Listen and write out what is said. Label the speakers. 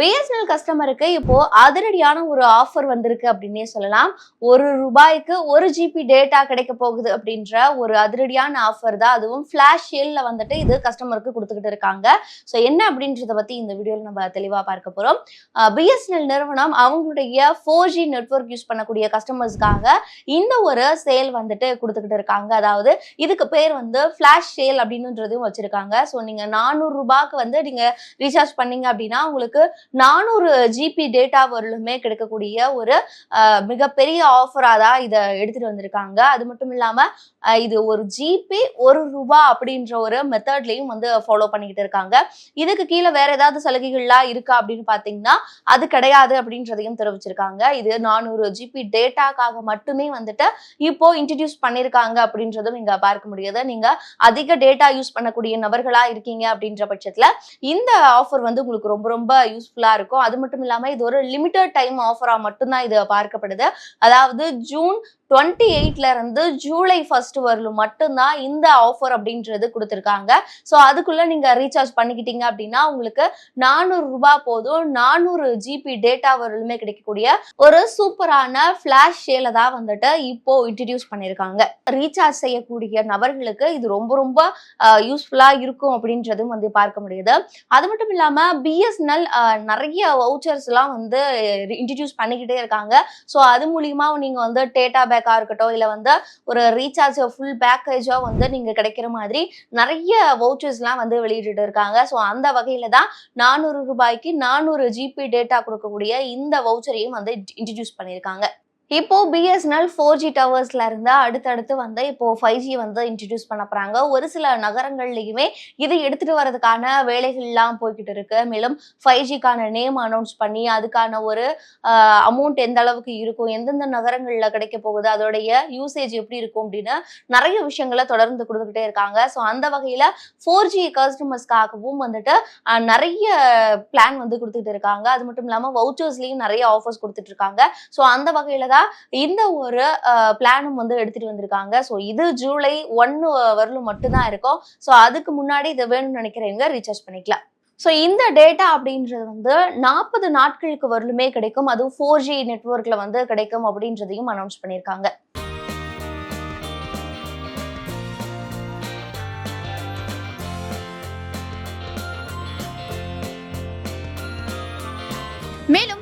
Speaker 1: BSNL கஸ்டமருக்கு இப்போ அதிரடியான ஒரு ஆஃபர் வந்திருக்கு அப்படின்னே சொல்லலாம். ஒரு ரூபாய்க்கு ஒரு ஜிபி டேட்டா கிடைக்க போகுது அப்படின்ற ஒரு அதிரடியான ஆஃபர் தான். அதுவும் ஃபிளாஷ் சேல்ல வந்துட்டு இது கஸ்டமருக்கு கொடுத்துக்கிட்டு இருக்காங்க. ஸோ என்ன அப்படின்றத பத்தி இந்த வீடியோவில் நம்ம தெளிவாக பார்க்க போறோம். பிஎஸ்என்எல் நிறுவனம் அவங்களுடைய ஃபோர் ஜி நெட்ஒர்க் யூஸ் பண்ணக்கூடிய கஸ்டமர்ஸ்க்காக இந்த ஒரு சேல் வந்துட்டு கொடுத்துக்கிட்டு இருக்காங்க. அதாவது இதுக்கு பேர் வந்து ஃபிளாஷ் சேல் அப்படின்றதையும் வச்சிருக்காங்க. ஸோ நீங்க நானூறு ரூபாய்க்கு வந்து நீங்க ரீசார்ஜ் பண்ணீங்க அப்படின்னா உங்களுக்கு நானூறு ஜிபி டேட்டா வரலுமே கிடைக்கக்கூடிய ஒரு மிகப்பெரிய ஆஃபராக தான் இதை எடுத்துட்டு வந்திருக்காங்க. அது மட்டும் இல்லாம இது ஒரு ஜிபி ஒரு ரூபா அப்படின்ற ஒரு மெத்தட்லையும் வந்து ஃபாலோ பண்ணிக்கிட்டு இருக்காங்க. இதுக்கு கீழே வேற ஏதாவது சலுகைகள்லாம் இருக்கா அப்படின்னு பார்த்தீங்கன்னா அது கிடையாது அப்படின்றதையும் தெரிவிச்சிருக்காங்க. இது நானூறு ஜிபி டேட்டாக்காக மட்டுமே வந்துட்டு இப்போ இன்ட்ரடியூஸ் பண்ணியிருக்காங்க அப்படின்றதும் இங்க பார்க்க முடியாது. நீங்க அதிக டேட்டா யூஸ் பண்ணக்கூடிய நபர்களா இருக்கீங்க அப்படின்ற பட்சத்துல இந்த ஆஃபர் வந்து உங்களுக்கு ரொம்ப ரொம்ப யூஸ் யூஸ்ஃபுல்லாக இருக்கும். அது மட்டும் இல்லாம இது ஒரு லிமிட்டட் டைம் ஆஃபரா மட்டும்தான் இது பார்க்கப்படுது. அதாவது ஜூன் டுவெண்ட்டி எயிட்ல இருந்து ஜூலை ஃபர்ஸ்ட் வரலும் மட்டும்தான் இந்த ஆஃபர் அப்படின்றது கொடுத்துருக்காங்க. ஸோ அதுக்குள்ள நீங்க ரீசார்ஜ் பண்ணிக்கிட்டீங்க அப்படின்னா உங்களுக்கு நானூறு ரூபாய் போதும். நானூறு ஜிபி டேட்டா வரலுமே கிடைக்கக்கூடிய ஒரு சூப்பரான ஃபிளாஷ் சேல தான் வந்துட்டு இப்போ இன்ட்ரடியூஸ் பண்ணியிருக்காங்க ரீசார்ஜ் செய்யக்கூடிய நபர்களுக்கு இது ரொம்ப ரொம்ப யூஸ்ஃபுல்லா இருக்கும் அப்படின்றதும் வந்து பார்க்க முடியுது. அது மட்டும் இல்லாம பிஎஸ்என்எல் நிறைய வவுச்சர்ஸ் எல்லாம் வந்து இன்ட்ரடியூஸ் பண்ணிக்கிட்டே இருக்காங்க. ஸோ அது மூலியமா நீங்க வந்து டேட்டா பேக் பேக்கா இருக்கட்டும் இல்ல வந்து ஒரு ரீசார்ஜ் ஃபுல் பேக்கேஜா வந்து நீங்க கிடைக்கிற மாதிரி நிறைய வவுச்சர்ஸ்லாம் வந்து வெளியிட்டு இருக்காங்க. ஸோ அந்த வகையில தான் நானூறு ரூபாய்க்கு நானூறு ஜிபி டேட்டா கொடுக்கக்கூடிய இந்த வவுச்சரையும் வந்து இன்ட்ரடியூஸ் பண்ணியிருக்காங்க. இப்போ பிஎஸ்என்எல் ஃபோர் ஜி டவர்ஸ்ல இருந்து அடுத்தடுத்து வந்து இப்போ ஃபைவ் ஜி வந்து இன்ட்ரடியூஸ் பண்ண போறாங்க. ஒரு சில நகரங்கள்லயுமே இதை எடுத்துட்டு வரதுக்கான வேலைகள்லாம் போய்கிட்டு இருக்கு. மேலும் ஃபைவ் ஜிக்கான நேம் அனௌன்ஸ் பண்ணி அதுக்கான ஒரு அமௌண்ட் எந்த அளவுக்கு இருக்கும் எந்தெந்த நகரங்கள்ல கிடைக்க போகுது அதோடைய யூசேஜ் எப்படி இருக்கும் அப்படின்னு நிறைய விஷயங்களை தொடர்ந்து கொடுத்துக்கிட்டே இருக்காங்க. ஸோ அந்த வகையில ஃபோர் ஜி கஸ்டமர்ஸ்க்காகவும் வந்துட்டு நிறைய பிளான் வந்து கொடுத்துட்டு இருக்காங்க. அது மட்டும் இல்லாமல் வவுச்சர்ஸ்லயும் நிறைய ஆஃபர்ஸ் கொடுத்துட்டு இருக்காங்க. ஸோ அந்த வகையில தான் இந்த ஒரு பிளானும் வந்து எடுத்துட்டு வந்திருக்காங்க. ஸோ இது ஜூலை ஒன்னு வரலும் மட்டும்தான் இருக்கும். ஸோ அதுக்கு முன்னாடி இதை வேணும்னு நினைக்கிறவங்க ரீசார்ஜ் பண்ணிக்கலாம். ஸோ இந்த டேட்டா அப்படின்றது வந்து நாற்பது நாட்களுக்கு வரலுமே கிடைக்கும். அதுவும் ஃபோர் ஜி நெட்ஒர்க்ல வந்து கிடைக்கும் அப்படின்றதையும் அனௌன்ஸ் பண்ணியிருக்காங்க.
Speaker 2: மேலும்